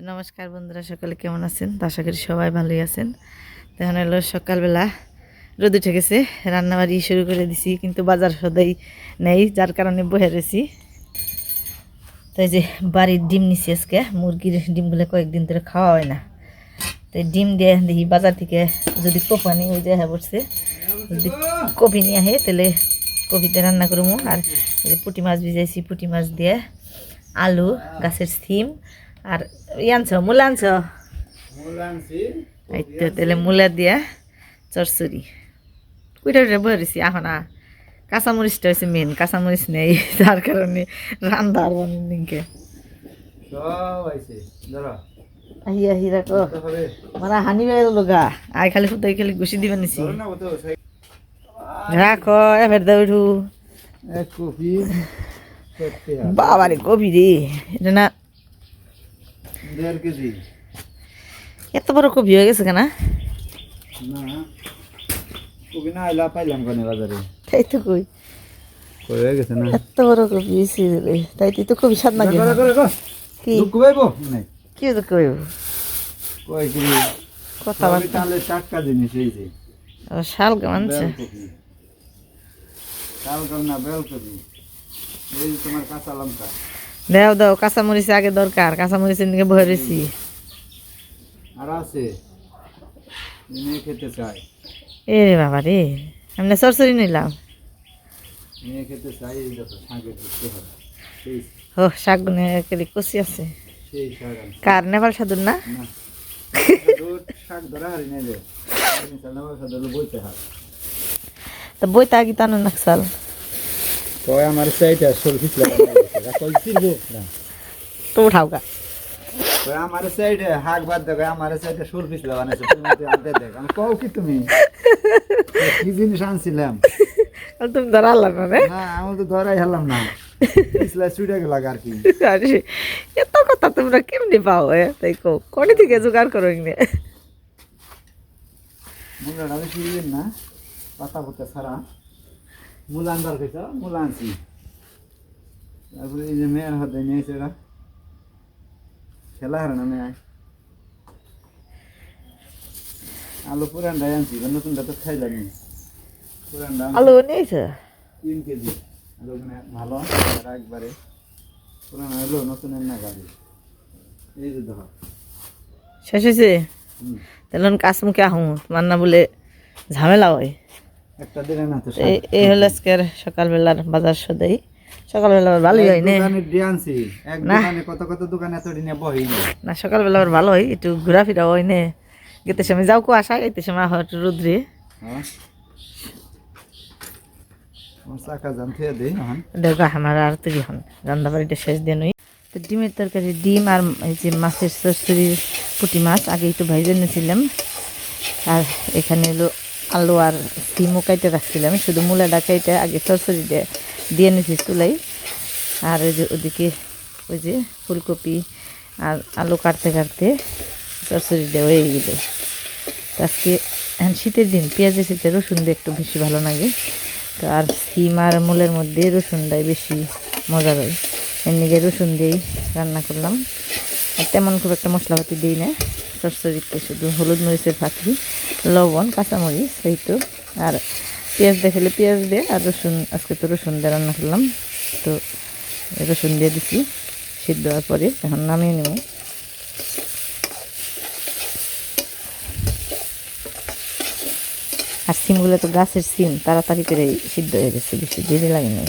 তো নমস্কার বন্ধুরা, সকলে কেমন আছেন? তো আশা করি সবাই ভালোই আছেন। তো এখন হলো সকালবেলা, রোদ উঠে গেছে, রান্নাবাড়ি শুরু করে দিছি, কিন্তু বাজার সদাই নেই, যার কারণে বহে রয়েছি। তো এই যে বাড়ির ডিম নিছি আজকে, মুরগির ডিমগুলো কয়েকদিন ধরে খাওয়া হয় না। তো এই ডিম দিয়ে দেখি বাজার থেকে যদি কোপানি ওই যে হ্যাঁ বসছে যদি কপি নিয়ে আহে, তাহলে কপিতে রান্না করব। আর পুঁটি মাছ ভিজাইছি, পুঁটি মাছ দিয়ে আলু, গাছের সিম, আর আনছ মূলা আনছ এই তো তাহলে মূলা দিয়া চরচুরি কুইটা উইটা বহেছি এখন আ কাঁচামরিচটা হচ্ছে মেন কাঁচামরিচ নেই যার কারণে রান্না আর নিকে সব আইছে ধরো আহি আহি রাখো হবে মানে হানি বের লগা আই খালি ফুটাই খালি ঘুষি দিবে নিছি রাখো এবার দে উঠু বাবারে কবি রে এটা না দেড় কেজি। এত বড় কবি হয়ে গেছে কেনা? না কপি না আইলা পাইলাম কেন বাজারে। তাই তো কই। হয়ে গেছে না? এত বড় কবি হয়েছে তাই তুই তো কবি স্বাদ লাগে করে করে কর। কি? দুঃখ পাইবো? কি তো কই কয় কেজি? কথা সবই বার্তা তাহলে টাটকা জিনিস এই যে। ও শাল গামানছে বেল কপি। না বেল কপি। এই তোমার কাঁচা লঙ্কা। দাও দাও কাঁচামরিচ আগে দরকার কাঁচামরিচের দিকে রয়েছি আর আছে। মেয়ে খেতে চাই। এ রে বাবা রে আমরা সরসরি নিলাম। মেয়ে খেতে চাই এই দেখো শাকে করতে হবে ও শাক গুনে কেলি কষি আছে। সেই শাক কার নেপাল সাধুর না? শাক ধরা হারি নাই রে। হয়। তো বইতা আগে টানো নাকসাল কয় আমার চাইটা সর কই চিরবো না তো উঠাও গা। আমার চাইটা হাক বাদ দেবে আমার চাইটা সর পিছলা বানাইছে তুমি তো আনতে দেখ আমি কও কি তুমি? কি জিনিস আনছিলাম? তুমি ধরাল না রে? না আমি তো ধরাই হলাম না। পিছলা ছুটে গেল আর কি। এত কথা তোমরা কেমনি পাও এ? তাই কো কোনে থেকে জোগাড় করো ডালে কি না পাতা পাতা ছাড়া। মূলা আনবার খেয়েছ মূলা আনছি তারপরে এই যে মেয়ের হাতে নিয়েছে এরা খেলা হারে না মেয়ে? আলু পুরানটাই আনছি নতুনটা তো খাইলাম পুরানটা আলু নিয়েছে? তিন কেজি। আলু মানে ভালো একবারে। পুরান হলো নতুন না গাড়ি। এই যে দেখো শেষ হয়েছে। তাহলে কাজ মুখে তোমার না বলে ঝামেলা হয়। এই এই হলো আজকের সকালবেলার বাজার সদাই। সকালবেলা আবার ভালোই হয় না। কত কত দোকানে না। না সকালবেলা আবার ভালো হয় একটু ঘোরাফেরা হয় না। গেতে সময় যাও কো আসা গেতে সময় একটু রোদ্রে। হ্যাঁ। দেখো আমার আর হন? রান্না বাড়িটা শেষ দিন ওই তো ডিমের তরকারি ডিম আর এই যে মাছের চচ্চড়ির পুঁটি মাছ আগে তো ভাইজে নিয়েছিলাম। আর এখানে হলো আলু আর সিমও কাইটে রাখছিলাম, শুধু মূলাটা কাইটে আগে সরসরি দিয়ে দিয়ে নিয়েছি চুলাই। আর ওই যে ওদিকে ওই যে ফুলকপি আর আলু কাটতে কাটতে চচ্চড়ি দেওয়া হয়ে গেল। আজকে শীতের দিন, পেঁয়াজের শীতে রসুন দিয়ে একটু বেশি ভালো লাগে। তো আর সিম আর মূলের মধ্যে রসুন দেয় বেশি মজা হয়। এমনিকে রসুন দিয়েই রান্না করলাম। আর তেমন খুব একটা মশলাপাতি দিই না। চচ্চড়িতে শুধু হলুদ মরিচের ফাঁকি লবণ, কাঁচামরিচ, এই তো। আর পেঁয়াজ দেখালে পেঁয়াজ দিয়ে, আর রসুন, আজকে তো রসুন দিয়ে রান্না করলাম। তো রসুন দিয়ে দিছি, সিদ্ধ হওয়ার পরে এখন নামিয়ে নেব। আর সিমগুলো তো গাছের সিম, তাড়াতাড়ি করে সিদ্ধ হয়ে গেছে, বেশি দেরি লাগে না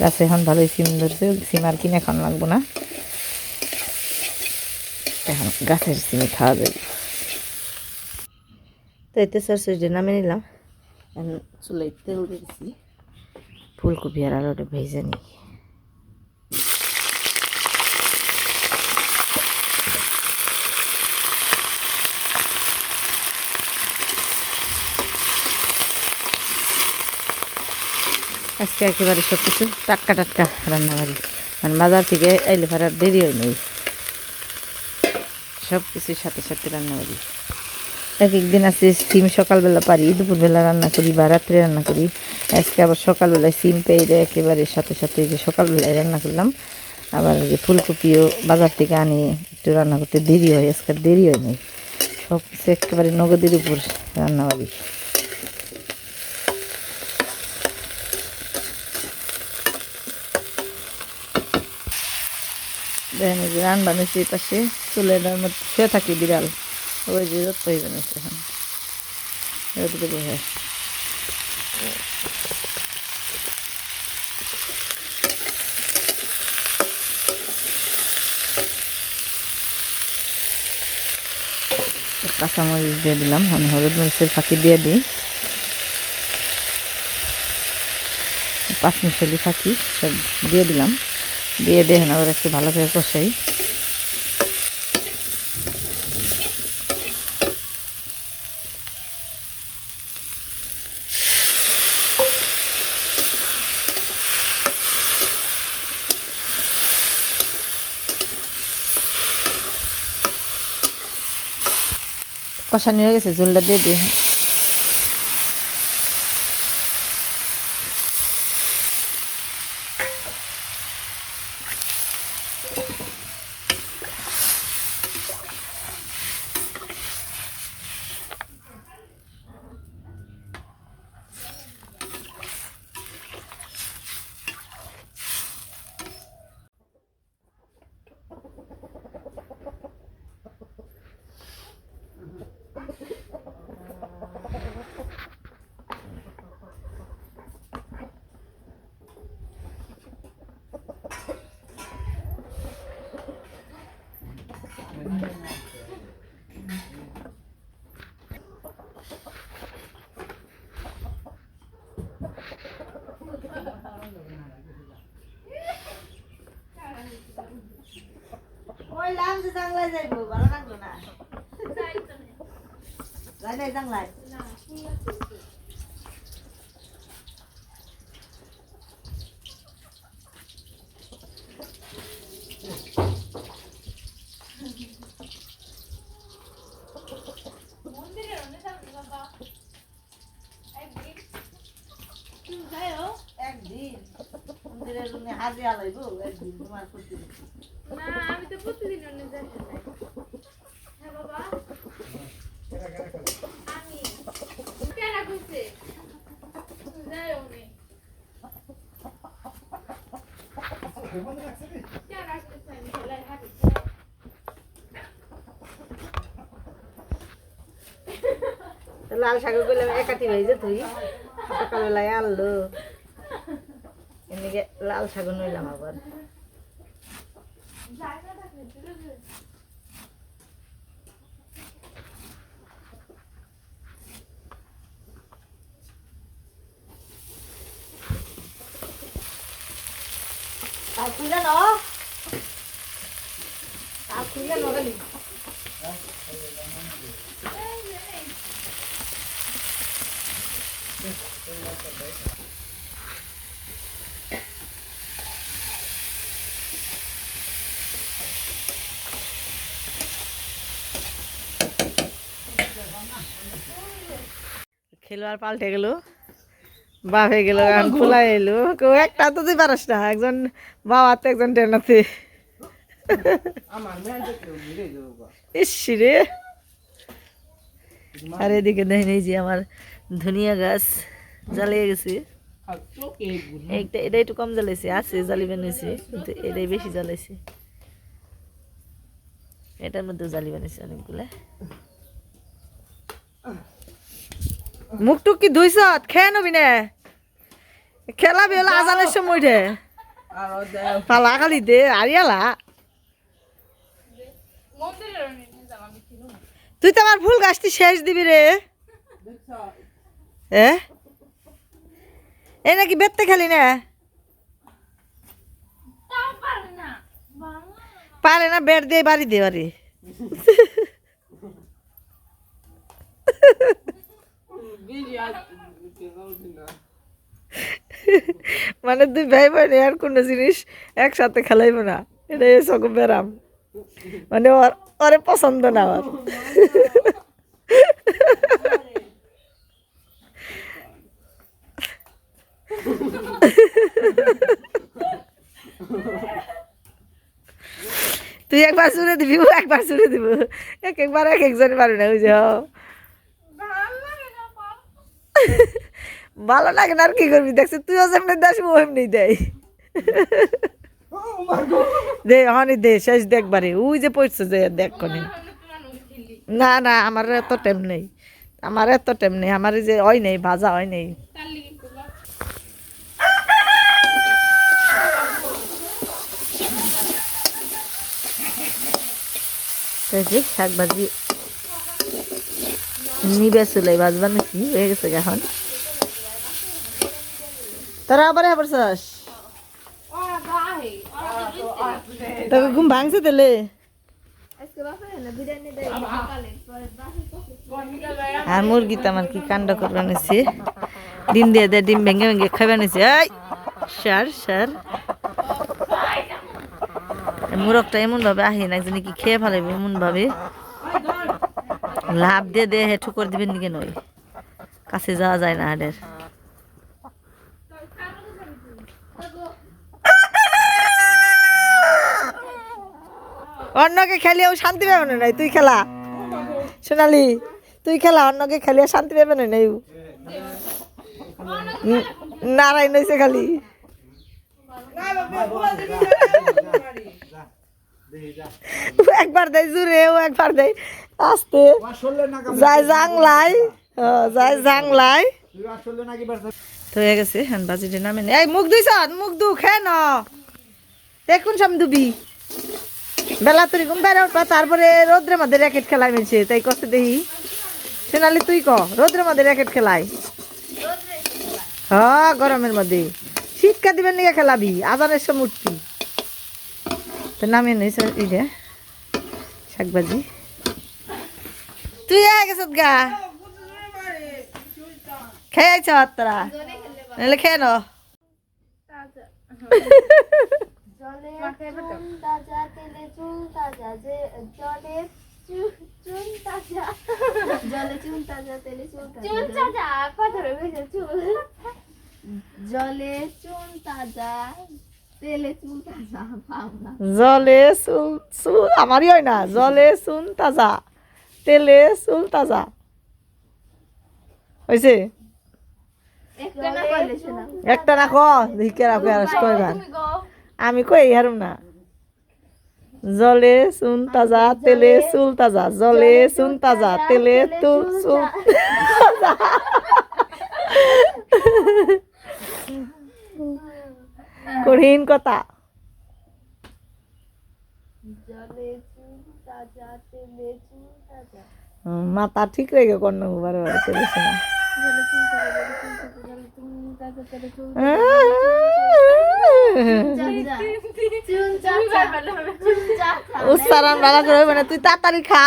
গাছে এখন ভালোই সিম ধরছে, সিম আর কিনে এখন লাগবো না। এখন গাছের সিমই খাওয়া যাবে। তো এতে সরষে নামে নিলাম। এখন চুলাই তেল দিয়েছি ফুলকপি আর আলুটা ভেজে নিই। আজকে একেবারে সব কিছু টাটকা টাটকা রান্না করি মানে বাজার থেকে এলে ফেরার দেরি হয় নেই। সব কিছুর সাথে সাথে রান্না করি। এক একদিন আছে সিম সকালবেলা পারি, দুপুরবেলা রান্না করি বা রাত্রে রান্না করি। আজকে আবার সকালবেলায় সিম পেয়ে একেবারে সাথে সাথে যে সকালবেলায় রান্না করলাম, আবার যে ফুলকপিও বাজার থেকে আনি, একটু রান্না করতে দেরি হয়, আজকে দেরি হয়নি সব কিছু একেবারে নগদের উপর রান্নাবাড়ি দেখেন যে রান বানিয়েছে পাশে চুলের মধ্যে শুয়ে থাকি বিড়াল। ওই যে রোদ পাই বানিয়েছে এখন। বসে। কাঁচামরিচ দিয়ে দিলাম, আমি হলুদ মরিচের ফাঁকি দিয়ে দিই। পাঁচ মিশালি ফাঁকি সব দিয়ে দিলাম। দিয়ে দেখেন আবার একটু ভালো করে কষাই। কষানি হয়ে গেছে ঝোলটা দিয়ে দিই। কইলাম যে জাংলাই যাইব ভালো লাগল না? যাই নাই জাংলাই একদিন। হাজিয়া লইব একদিন তোমার প্রতিদিন না প্রতিদিন অন্য জায়গায় হ্যাঁ বাবা। আমি। লাল শাক করলাম একাটি তুই। সকালবেলায় আনলো। এদিকে লাল শাক নইলাম আবার। জায়গা থাকলে দূরে দূরে আর খুলে ন আর খুলে নগালি খেলোয়াড় পাল্টে গেল বাপ হয়ে গেল খোলা এলো। কেউ একটা তো তুই পারস না একজন বাবা তো একজন ট্রেনাতে ইস রে। আর এদিকে দেখেন এই যে আমার ধনিয়া গাছ জ্বালিয়ে গেছে। একটা এটা একটু কম জ্বালাইছে আছে জ্বালিবেন হয়েছে কিন্তু এটাই বেশি জ্বালাইছে। এটার মধ্যে জ্বালি বানিয়েছে অনেকগুলা। মুখ টুক কি ধুইছ? খেয়ে নবি না। খেলাবি হলো, আজানের সময় রে পালা খালি দে আরিয়ালা তুই তো আমার ফুল গাছটি শেষ দিবি রে। এ? এই নাকি বেততে খেলি না? পারে না বাংলা বেড় দিয়ে বাড়ি দে, বাড়ি। মানে দুই ভাই বোন আর কোনো জিনিস একসাথে খেলাইব না। এটাই সব ব্যারাম। মানে ওর ওরে পছন্দ না আমার তুই একবার ছুড়ে দিবি একবার ছুড়ে দিব। এক একবার এক একজনে পারবি না বুঝে ভালো লাগে না আর কি করবি? দেখছি তুইও যেমনি দাস ও এমনি দেয়। দে হনি দে শেষ দেখবারে ওই যে পড়ছে যে দেখ কনি। না না আমার এত টাইম নেই। আমার এত টাইম নেই। আমার যে হয় নেই ভাজা হয় নেই। শাক ভাজি নিবে চুলাই ভাজবা নাকি? হয়ে গেছে এখন। তোরা আবার আবার চাস? তোকে ঘুম ভাঙছে দেয় বাসে আর মুরগি তো আমার কি কাণ্ড করবে নিছি? ডিম দিয়ে দে, ডিম ভেঙে ভেঙে খাবে নিছি। এই, সার সার। মুরগটা এমন ভাবে আহি না কি খেয়ে ফেলাবে এমন ভাবে লাভ দিয়ে দে হে ঠুকর দিবেন দিকে নই কাছে যাওয়া যায় না হাডের অন্যকে খেলিয়েও শান্তি পাবে না নাই? তুই খেলা। সোনালি তুই খেলা অন্যকে খেলিয়ে শান্তি পাবে না নাই? নারায়ণ হয়েছে খালি। একবার দেয় জুড়ে ও একবার দেয়। আস্তে। যায় জাংলাই যায় জাংলাই হয়ে গেছে হ্যাঁ বাজিটে নামে। এই মুখ দুইছ মুখ দু খে ন। দেখুন সাম দুবি বেলা তুই ঘুম বেড়ে উঠবা তারপরে রোদ্রের মধ্যে র্যাকেট খেলাই মিলছে তাই কষ্ট দেখি। সেনালি তুই ক? রোদ্রের মধ্যে র্যাকেট খেলাই হ্যাঁ গরমের মধ্যে। শীতকাল দিবেন নিয়ে খেলাবি? আজানের সময় উঠবি। তো নামিয়ে নিস ইরে শাকবাজি। তুই আয় গেছত গা। খেয়ে আইছ তোরা নাহলে খেয়ে ন। জলে চুন তাজা জলে চুন চুন আমারই হয় না জলে চুন তাজা। তেলে চুল তাজা হয়েছে একটা না করলে শোনা। একটা না ক দেখি কেরা কেরা কয়বার আমি কই হারুম না। জলে চুন তাজা তেলে চুল তাজা জলে চুন তাজা তেলে তুল চুল কঠিন কথা জলে চুন তাজা তেলে চুন তাজা হুম, মাথা ঠিক রেখে কর্ণ বারে বারে না। না, তুই তাড়াতাড়ি খা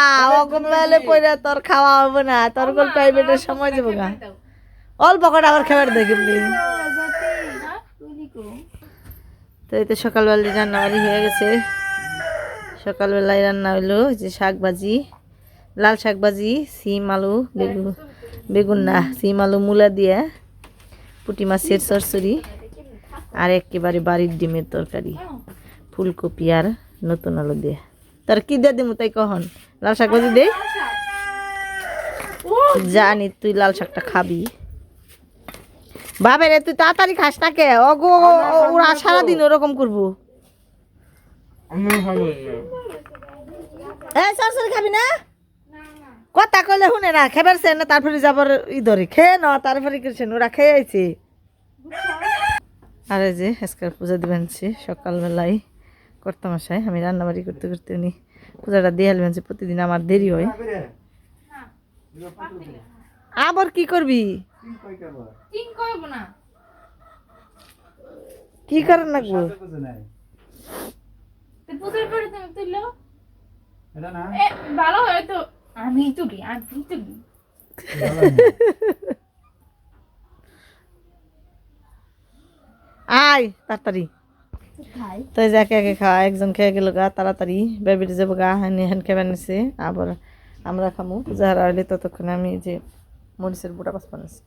তোর খাওয়া না, তোর সময় আবার খাবার দেখি তো হয়ে গেছে। সকালবেলায় রান্না হইল যে শাক ভাজি লাল শাক ভাজি সিম আলু বেগুন বেগুন না সিম আলু মূলা দিয়ে পুটি মাছের চরচড়ি আর একেবারে বাড়ির ডিমের তরকারি ফুলকপি আর নতুন আলু দিয়ে। তার কি দিয়ে দিমু তাই কখন লাল শাক ভাজি দে। জানি তুই লাল শাকটা খাবি। বাবে রে তুই তাড়াতাড়ি খাস না কে? অগো ওরা সারাদিন ওরকম করব। এ সরসরি খাবি না? কথা কইলে শুনে না খেবার সে না তারপরে যাবার ই ধরে। খেয়ে ন তারপরে করছেন ওরা খেয়ে আইছে। আরে যে আজকাল পূজা দিবেন সকালবেলায় করতাম আসায় আমি রান্নাবাড়ি করতে করতে উনি পূজাটা দিয়ে আলবেন প্রতিদিন আমার দেরি হয়। আবার কি করবি? তিন করব না। কি করার লাগবো? পরে তুমি তুললো এটা না। এ ভালো হয় তো। আমি তুলি আমি তুলি আয় তাড়াতাড়ি। খাই। তো এই যে একে একে খাওয়া একজন খেয়ে গেল গা তাড়াতাড়ি। বেবিটি যাব গা হানি হেন খেয়ে নিছে আবার আমরা খামু। যারা হইলে ততক্ষণে আমি যে মরিচের বুটা পাস বানাইছি।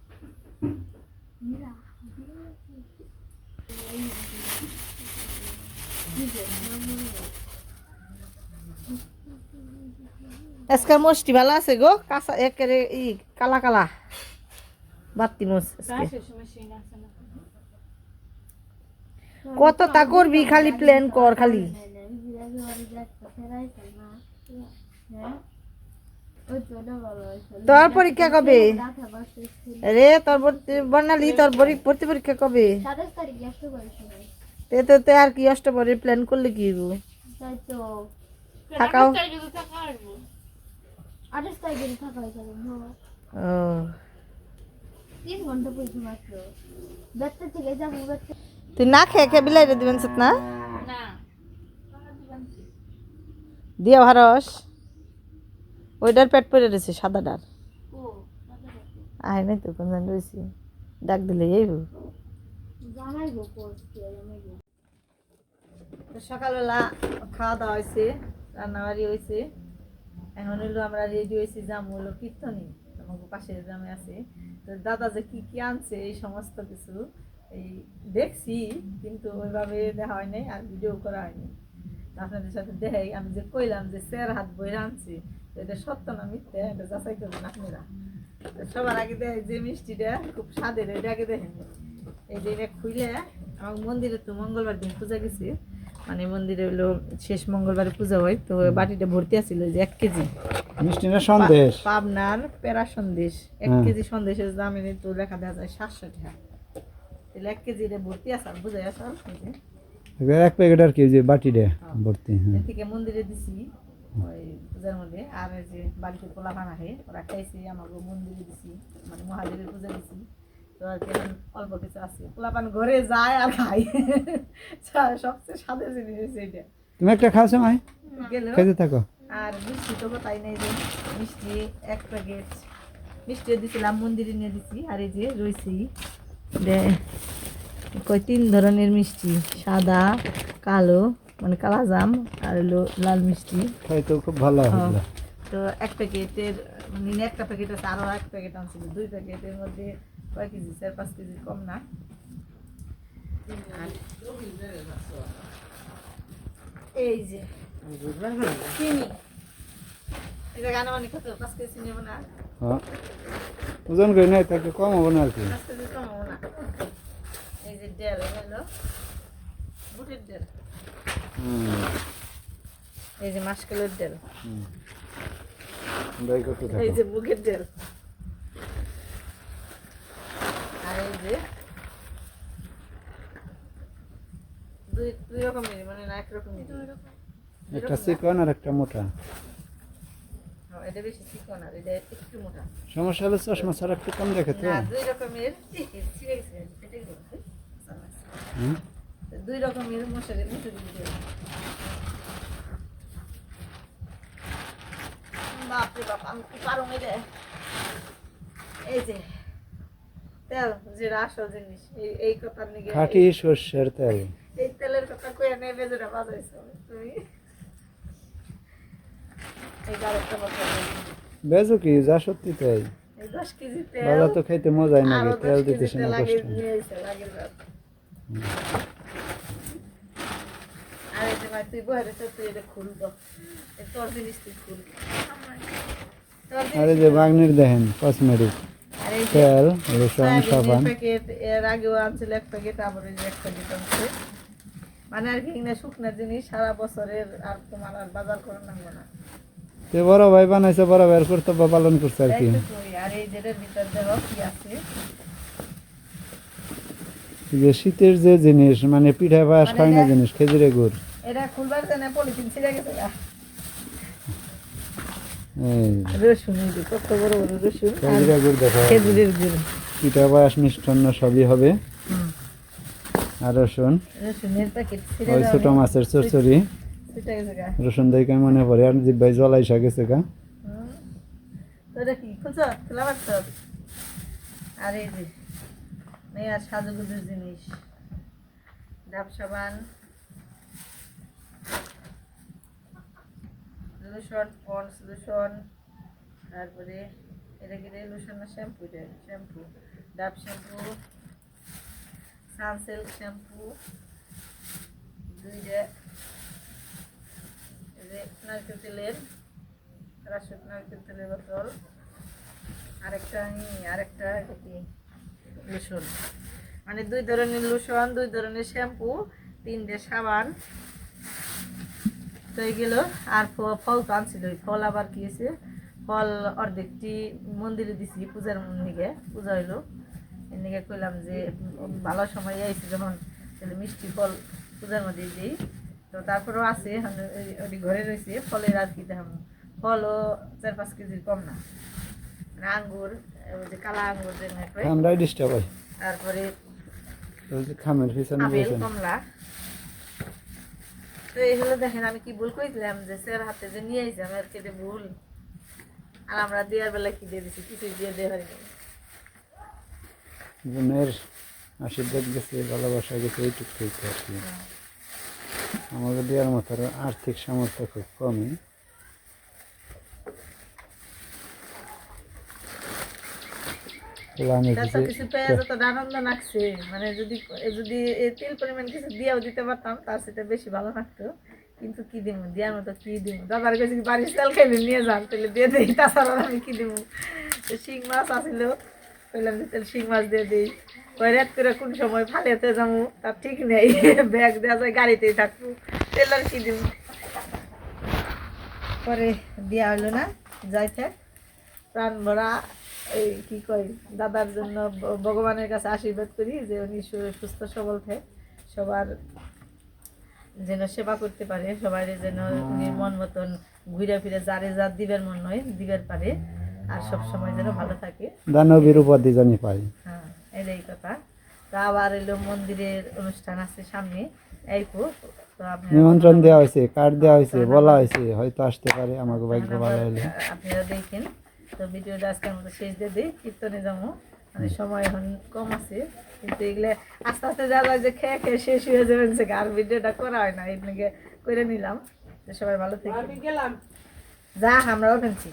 আজকাল মস্তি ভালো আছে গো? কাঁচা একেবারে ই কালা কালা। বাতি মোস কত তা করবি খালি প্ল্যান কর খালি। তোর পরীক্ষা কবে? রে তোর বর্ণালী তোর ভর্তি পরীক্ষা কবে? তে তো আর কি অষ্টপরের প্ল্যান করলে কি থাকাও। আঠাশ তারিখে থাকা হয়েছে ও। তিন ঘণ্টা মাত্র। থেকে যাব তুই না খেয়ে খেয়ে বিলাই দিবেন সত না। দিয়া ভারস ওইটার পেট পড়ে রয়েছে সাদাটার আয় নাই তো কোন রয়েছে ডাক দিলে করছি সকালবেলা খাওয়া দাওয়া হয়েছে রান্নাবাড়ি হয়েছে এখন হলো আমরা রেডি হয়েছি যাম হলো কীর্তনী, আমাকে পাশের গ্রামে আছে। তো দাদা যে কী কী আনছে, এই সমস্ত কিছু এই দেখছি, কিন্তু ওইভাবে দেখা হয় নাই আর ভিডিও করা হয়নি। আপনাদের সাথে দেখাই, আমি যে কইলাম যে স্যার হাত বই আনছি এটা সত্য না মিথ্যে? এটা যাচাই করবেন আপনারা। সবার আগে দেখ যে মিষ্টিটা, খুব স্বাদের, এটা আগে দেখেন। এই যে এটা খুইলে আমার মন্দিরে তো মঙ্গলবার দিন পূজা গেছি। মানে মন্দিরে হলো শেষ মঙ্গলবারে পূজা হয় তো বাটিটা ভর্তি আছিল যে এক কেজি। মিষ্টি না সন্দেশ? পাবনার পেরা সন্দেশ। এক হ্যাঁ। কেজি সন্দেশের দাম এনে তো লেখা দেওয়া যায় সাতশো টাকা। তাহলে এক কেজি এটা ভর্তি আসার বুঝাই আসার এক প্যাকেট আর কি যে বাটিটা ভর্তি হ্যাঁ। থেকে মন্দিরে দিছি ওই পূজার মধ্যে আর যে বাড়িতে পোলা পান আহে ওরা খাইছি আমাকে মন্দিরে দিছি মানে মহাদেবের পূজা দিছি। তো আর কি অল্প কিছু আছে। পোলা পান ঘরে যায় আর সা- সবচেয়ে স্বাদের জিনিস হচ্ছে এটা তুমি একটা মাই। গেল। খেতে থাকো। আর মিষ্টি তো তাই নেই যে মিষ্টি এক প্যাকেট। মিষ্টি দিছিলাম মন্দিরে নিয়ে দিছি আর এই যে রয়েছি কয় তিন ধরনের মিষ্টি সাদা কালো মানে কালা জাম আর হলো লাল মিষ্টি। খাইতে খুব ভালো। তো এক প্যাকেটের মানে একটা প্যাকেট আছে আরও এক প্যাকেট আনছিল। দুই প্যাকেটের মধ্যে কয় কেজি? চার পাঁচ কেজি কম না? এই যে চিনি। এটা গানা মানে কত? পাঁচ কেজি চিনি না? হ্যাঁ। ওজন করে নাই তাকে কম হবে না আর কি। পাঁচ কেজি কম হবে না। এই যে ডেল হলো বুটের ডেল। হুম। এই যে মাসকালের ডেল। এই যে মুগের ডেল আর এই যে দুই দুই রকমের মানে না এক রকমের একটা চিকন আর একটা মোটা। হ্যাঁ, এটা বেশি চিকন আর এটা একটু মোটা। সমস্যা হলে চশমা ছাড়া একটু কম দেখে তো। দুই রকমের দুই রকমের মশারি দিয়ে বাপরে বাপ আমি কি পারো রে এই যে। তেল যেটা আসল জিনিস এই কথার নিগে খাঁটি সর্ষের তেল। এই তেলের কথা কইয়া নেবে যেটা বাজাইছো তুমি। এই গাড়িটা বেজো কি যা সত্যি তাই বাবা তো খাইতে মজাই নাকি তেল কষ্ট নিয়ে। আর যে ভাই তুই বহে রয়েছে, তুই এটা খুলবো তোর জিনিস তুই খুল। তোর জিনিস আর যে বাগনির দেখেন কসমেটিক যে তেল রসুন সাবান। প্যাকেট এর আগেও আনছিল এক প্যাকেট আবার এক প্যাকেট আনছে। মানে আর কি না শুকনা জিনিস সারা বছরের আর তোমার আর বাজার করে নামবো না। তে বড় ভাই বানাইছে বড় ভাইয়ের কর্তব্য পালন করছে আর কি। আর এই যেটার ভিতর দেখো কি আছে। যে শীতের যে জিনিস মানে পিঠা পায়াস খাই না জিনিস খেজুরে গুড়। এটা খুলবার জন্য পলিথিন ছিঁড়ে গেছে রসুন কত বড় বড় রসুন আর খেজুরে গুড় দেখো খেজুরের গুড়। পিঠা পায়াস মিষ্টান্ন সবই হবে। আর রসুন? ওই ছোট মাছের গা। রসুন দেখে মনে পড়ে। আর জিব্বাই জলাইসা গেছে গা। আর এই যে মেয়ার সাজুগুজুর জিনিস। ডাব সাবান লোশন পন্স লোশন তারপরে এটা কি রে লোশন না শ্যাম্পু? এটা শ্যাম্পু। ডাব শ্যাম্পু সানসিল্ক শ্যাম্পু দুইটা নারকেল তেলের রাসুক নারকেল তেলের বোতল, আরেকটা আরেকটা কি? লোশন মানে দুই ধরনের লোশন দুই ধরনের শ্যাম্পু তিনটে সাবান তো এইগুলো আর ফল তো আনছিল ফল আবার কি হয়েছে? ফল অর্ধেকটি মন্দিরে দিছি পূজার নিগে পূজা হইল। এদিকে কইলাম যে ভালো সময় আইছে যখন তাহলে মিষ্টি ফল পূজার মধ্যে দিই। তো তারপরেও আছে ঘরে রয়েছে ফলের আর কি দেখুন ফলও চার পাঁচ কেজির কম না। মানে আঙ্গুর ওই যে কালা আঙ্গুর যে তারপরে খামের কমলা। তো এই হলো দেখেন আমি কি ভুল করেছিলাম যে স্যার হাতে যে নিয়ে আইছি আমার কেটে ভুল। আর আমরা দেওয়ার বেলা কি দিয়ে দিছি? কিছুই দিয়ে দেওয়া হয়নি। বোনের আশীর্বাদ গেছে ভালোবাসা গেছে এইটুকু আর কি। আমাদের দেওয়ার মতো আর আর্থিক সামর্থ্য খুব কমই। তো কিছু কিছু পেয়ে যত আনন্দ লাগছে মানে যদি তেল পরিমাণ কিছু দিয়েও দিতে পারতাম তার সেটা বেশি ভালো লাগতো। কিন্তু কি দিব দেওয়ার মতো কি দিব দাদার কাছে বাড়ির চাল খেলে নিয়ে যান? তাহলে দিয়ে দিই তাছাড়া আমি কি দিব তো শিং মাছ আসিল কইলাম যে তাহলে শিং মাছ দিয়ে দিই। ওই রাত করে কোন সময় ফালিয়াতে যাব তার ঠিক নেই। ব্যাগ দেওয়া যায় গাড়িতেই থাকব। তাহলে আর কি দিব পরে দেওয়া হলো না যাই থাক প্রাণ ভরা এই কি কয় দাদার জন্য ভগবানের কাছে আশীর্বাদ করি যে উনি সুস্থ সবল থাক। সবার যেন সেবা করতে পারে সবাই যেন উনি মন মতন ঘুরে ফিরে যারে যা দিবের মন নয় দিবের পারে আর সব সময় যেন ভালো থাকে। দানবীর উপাধি জানি পাই। হ্যাঁ এটাই কথা। তা আবার এলো মন্দিরের অনুষ্ঠান আছে সামনে এই নিমন্ত্রণ দেওয়া হয়েছে কার্ড দেওয়া হয়েছে বলা হয়েছে হয়তো আসতে পারে আমাকে ভাগ্য ভালো হলে। আপনারা দেখেন। তো ভিডিওটা আজকের মতো শেষ দিয়ে দিই কীর্তনে যাব। মানে সময় এখন কম আছে কিন্তু এগুলো আস্তে আস্তে যা যায় যে খেয়ে খেয়ে শেষ হয়ে যাবেন সে আর ভিডিওটা করা হয় না এর করে নিলাম। যে সবাই ভালো থেকে যা আমরাও ফেলছি